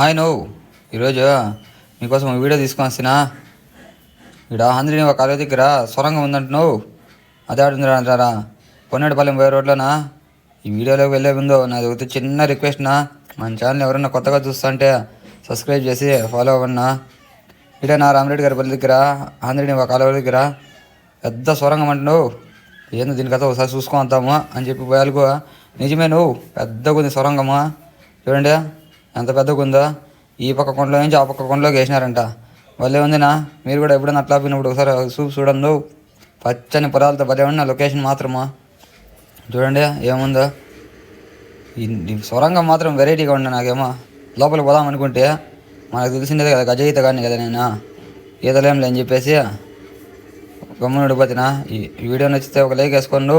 Hi నువ్వు. ఈరోజు మీకోసం ఒక వీడియో తీసుకొని వస్తున్నా. ఇక్కడ ఆంధ్రీ ఒక కాలేజ్ దగ్గర సొరంగం ఉందంట నువ్వు అదే ఆడుందిరా అంటారా పొన్నడిపాలెం పోయే రోడ్లోనా? ఈ వీడియోలోకి వెళ్ళే ముందు నాది ఒక చిన్న రిక్వెస్ట్నా మన ఛానల్ ఎవరైనా కొత్తగా చూస్తుంటే సబ్స్క్రైబ్ చేసి ఫాలో అవ్వన్నా. ఇటే నా రామరెడ్డి గారి పల్లి దగ్గర ఆంధ్రీ ఒక కాలువ దగ్గర పెద్ద సొరంగం అంట నువ్వు ఏందో దీని ఒకసారి చూసుకొని అని చెప్పి పోయాలకు నిజమే నువ్వు పెద్దగా ఉంది సొరంగమా? చూడండి. ఎంత పెద్దగా ఉందో ఈ పక్క కొండలో నుంచి ఆ పక్క కొండలోకి వేసినారంట. భలే ఉందినా మీరు కూడా ఎప్పుడైనా అట్లా పోయినప్పుడు ఒకసారి చూపు చూడండి. పచ్చని పొలాలతో భలే ఉన్న లొకేషన్ మాత్రమా? చూడండి ఏముందో. ఈ సొరంగం మాత్రం వెరైటీగా ఉండే నాకేమో. లోపలికి పోదాం అనుకుంటే మనకు తెలిసిందే కదా గజయిత కానీ కదా నేను. ఈతలేంలే అని చెప్పేసి గమ్మునుడిపోతున్నా ఈ ఈ వీడియో నచ్చితే ఒక లైక్ వేసుకోండి.